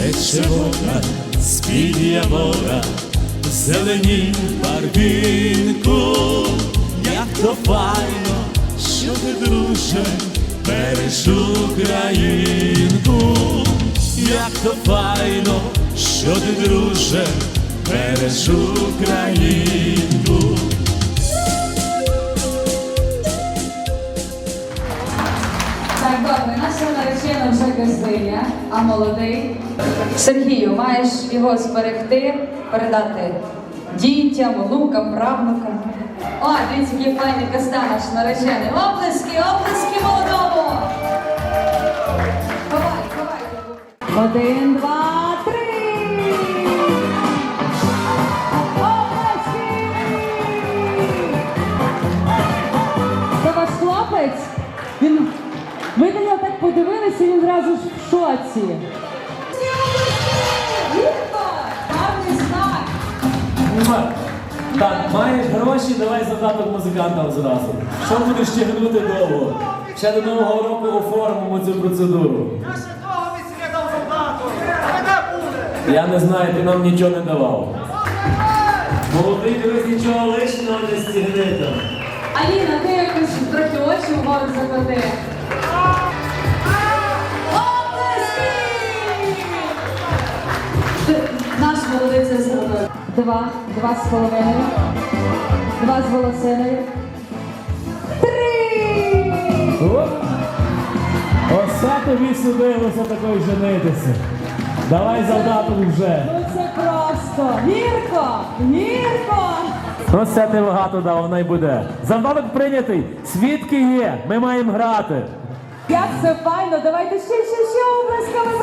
Тече вода, з-під мора, зелені барвінку, як то файно, що ти, друже, береш Українку, як то файно, що ти, друже, береш Українку. Добре, наша наречена вже газиня, а молодий. Сергію, маєш його зберегти, передати дітям, онукам, правнукам. О, дивіться, який файний каста наш наречений. Оплески, оплески молодому! Ховай, ховай. Один, два, ви на нього так подивилися, він зразу ж в шоці. Муа. Так, маєш гроші, давай задаток музикантам зразу. Що будеш тягнути довго? Ще до нового року оформимо цю процедуру. Я не знаю, ти нам нічого не давав. Молодий, дивись, нічого лишнього не стігни там. Аліна, ти якось трохи очі вгору заклади. Молодий це. Два, два з половиною, два з волосиною. Три! Оп. Оце тобі судилося такою женитися. Давай завдаток вже. Ну це просто! Гірко! Гірко! Ну це ти багато дав, вона й буде. Завдаток прийнятий. Свідки є, ми маємо грати. Як це файно! Давайте ще, ще, ще облесками